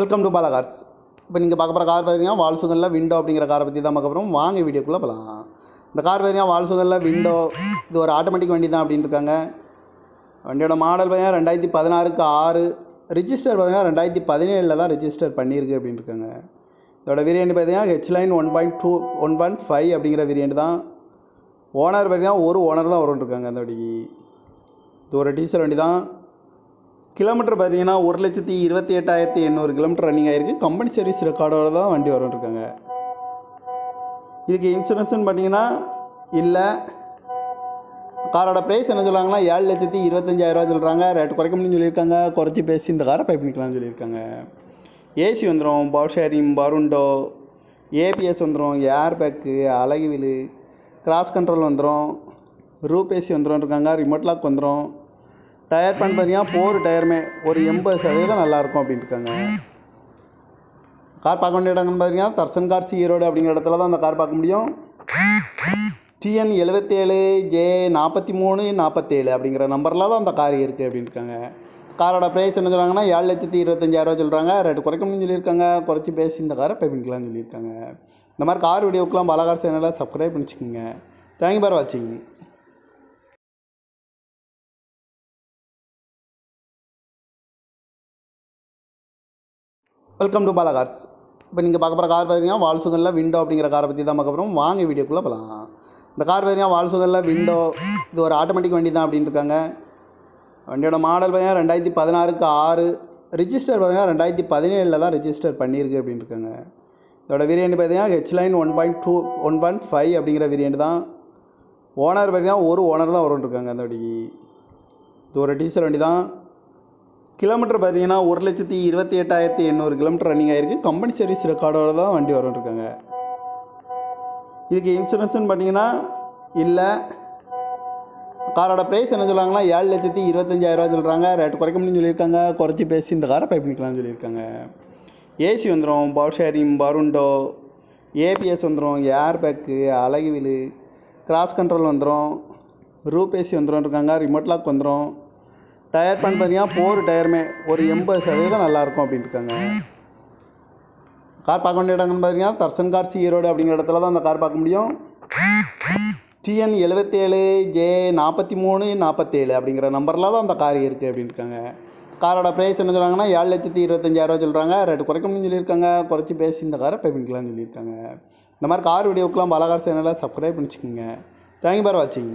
Welcome to Bala cars இப்போ நீங்கள் பார்க்க போகிற கார் பார்த்தீங்கன்னா வால்சுகனில் விண்டோ அப்படிங்கிற காரை பற்றி தான் பார்க்க போகிறோம் வாங்க வீடியோக்குள்ளே போகலாம் இந்த கார் பார்த்தீங்கன்னா வால்சுகனில் விண்டோ இது ஒரு ஆட்டோமேட்டிக் வண்டி தான் அப்படின்னு இருக்காங்க. வண்டியோட மாடல் பார்த்தீங்கன்னா ரெண்டாயிரத்தி பதினாறுக்கு ஆறு. ரிஜிஸ்டர் பார்த்தீங்கன்னா ரெண்டாயிரத்தி பதினேழில் தான் ரிஜிஸ்டர் பண்ணியிருக்கு அப்படின்னு இருக்காங்க. இதோட வேரியண்ட் பார்த்தீங்கன்னா H line one point two one point five அப்படிங்கிற வேரியண்ட் தான். ஓனர் பார்த்தீங்கன்னா ஒரு ஓனர் தான் வரும்னு இருக்காங்க அந்த வண்டிக்கு. இது ஒரு டீசல் வண்டி தான் கிலோமீட்டர் பார்த்தீங்கன்னா ஒரு லட்சத்தி இருபத்தி எட்டாயிரத்தி எண்ணூறு கிலோமீட்டர் ரன்னிங் ஆயிருக்கு. கம்பெனி சர்வீஸ் ரெக்கார்டோடு தான் வண்டி வரும்னு இருக்காங்க இதுக்கு இன்சூரன்ஸ்னு பார்த்தீங்கன்னா இல்லை. காரோட ப்ரைஸ் என்ன சொல்கிறாங்கன்னா ஏழு லட்சத்தி இருபத்தஞ்சாயிரரூவா சொல்கிறாங்க ரேட் குறைக்க முடியும்னு சொல்லியிருக்காங்க. குறைச்சி பேசி இந்த காரை பை பண்ணிக்கலாம்னு சொல்லியிருக்காங்க. ஏசி வந்துடும் பவர் ஷேரிங் பருண்டோ ஏபிஎஸ் வந்துடும் ஏர் பேக்கு அழகு வீலு கிராஸ் கண்ட்ரோல் வந்துடும் ரூப் ஏசி வந்துடும் இருக்காங்க ரிமோட் லாக் வந்துடும் டயர் பண்ண பார்த்தீங்கன்னா போர் டயருமே ஒரு எண்பது சதவீதம் நல்லாயிருக்கும் அப்படின்ட்டு இருக்காங்க கார் பார்க்க வேண்டிய இடங்கள்னு பார்த்தீங்கன்னா தர்சன் கார்ஸ் ஈரோடு அப்படிங்கிற இடத்துல தான் அந்த கார் பார்க்க முடியும். டிஎன் எழுபத்தேழு ஜே நாற்பத்தி மூணு நாற்பத்தேழு அப்படிங்கிற நம்பரில் தான் அந்த கார் இருக்குது அப்படின்னு இருக்காங்க காரோட ப்ரைஸ் என்ன சொல்கிறாங்கன்னா ஏழு லட்சத்தி இருபத்தஞ்சாயிரரூவா சொல்கிறாங்க ரேட்டு குறைக்கணும்னு சொல்லியிருக்காங்க. குறைச்சி பேசி இந்த காரை பை பண்ணிக்கலாம்னு சொல்லியிருக்காங்க. இந்த மாதிரி கார் வீடியோக்கெலாம் பலகார் சேனலை சப்ஸ்கிரைப் பண்ணிச்சுக்கோங்க. தேங்க்யூ பார் வாட்சிங் வெல்கம் டு பாலா கார்ஸ் இப்போ நீங்கள் பார்க்க போகிற கார் பார்த்தீங்கன்னா வால்சுகரில் விண்டோ அப்படிங்கிற காரை பற்றி தான் பார்க்க போகிறோம் வாங்க வீடியோக்குள்ளே போகலாம் இந்த கார் பார்த்தீங்கன்னா வால்சுகரில் விண்டோ இது ஒரு ஆட்டோமேட்டிக் வண்டி தான் அப்படின்னு இருக்காங்க. வண்டியோட மாடல் பார்த்தீங்கன்னா ரெண்டாயிரத்தி பதினாறுக்கு ஆறு. ரிஜிஸ்டர் பார்த்தீங்கன்னா ரெண்டாயிரத்தி பதினேழில் தான் ரிஜிஸ்டர் பண்ணியிருக்கு அப்படின்னு இருக்காங்க. இதோட வேரியண்ட் பார்த்தீங்கன்னா H line one point two one point five அப்படிங்கிற வேரியண்ட் தான். ஓனர் பார்த்தீங்கன்னா ஒரு ஓனர் தான் வரும்னு இருக்காங்க அந்த வண்டிக்கு. இது ஒரு டீசல் வண்டி தான் கிலோமீட்டர் பார்த்தீங்கன்னா ஒரு லட்சத்தி இருபத்தி எட்டாயிரத்தி எண்ணூறு கிலோமீட்டர் ரன்னிங் ஆகிருக்கு கம்பெனி சர்வீஸ் ரெக்கார்டோட தான் வண்டி வரும்னு இருக்காங்க இதுக்கு இன்சூரன்ஸ்னு பார்த்தீங்கன்னா இல்லை. காரோட ப்ரைஸ் என்ன சொல்கிறாங்கன்னா ஏழு லட்சத்தி இருபத்தஞ்சாயிரரூவா சொல்கிறாங்க ரேட் குறைக்க முடியும்னு சொல்லியிருக்காங்க. குறைச்சி பேசி இந்த காரை பை பண்ணிக்கலாம்னு சொல்லியிருக்காங்க. ஏசி வந்துடும் பவர் ஷேரிங் பருண்டோ ஏபிஎஸ் வந்துடும் ஏர் பேக்கு அழகு வீலு கிராஸ் கண்ட்ரோல் வந்துடும் ரூப் ஏசி வந்துடும் இருக்காங்க ரிமோட் லாக் வந்துடும் டயர் பண்ண பார்த்தீங்கன்னா போர் டயருமே. ஒரு எண்பது சதவீதம் நல்லாயிருக்கும் அப்படின்னு இருக்காங்க கார் பார்க்க வேண்டிய இடங்கள்னு பார்த்தீங்கன்னா தர்சன் கார்ஸ் ஈரோடு அப்படிங்கிற இடத்துல தான் அந்த கார் பார்க்க முடியும். டிஎன் எழுபத்தேழு ஜே நாற்பத்தி மூணு நாற்பத்தேழு அப்படிங்கிற நம்பரில் தான் அந்த கார் இருக்குது அப்படின்னு இருக்காங்க காரோட ப்ரைஸ் என்ன சொல்கிறாங்கன்னா ஏழு லட்சத்தி இருபத்தஞ்சாயிரரூவா சொல்கிறாங்க ரேட்டு குறைக்க முடியும்னு சொல்லியிருக்காங்க. குறைச்சி பேசி இந்த காரை பை பண்ணிக்கலாம்னு சொல்லியிருக்காங்க. இந்த மாதிரி கார் வீடியோக்கெலாம் பலகார் சேனலை சப்ஸ்கிரைப் பண்ணிச்சுக்கோங்க. தேங்க்யூ பார் வாட்சிங்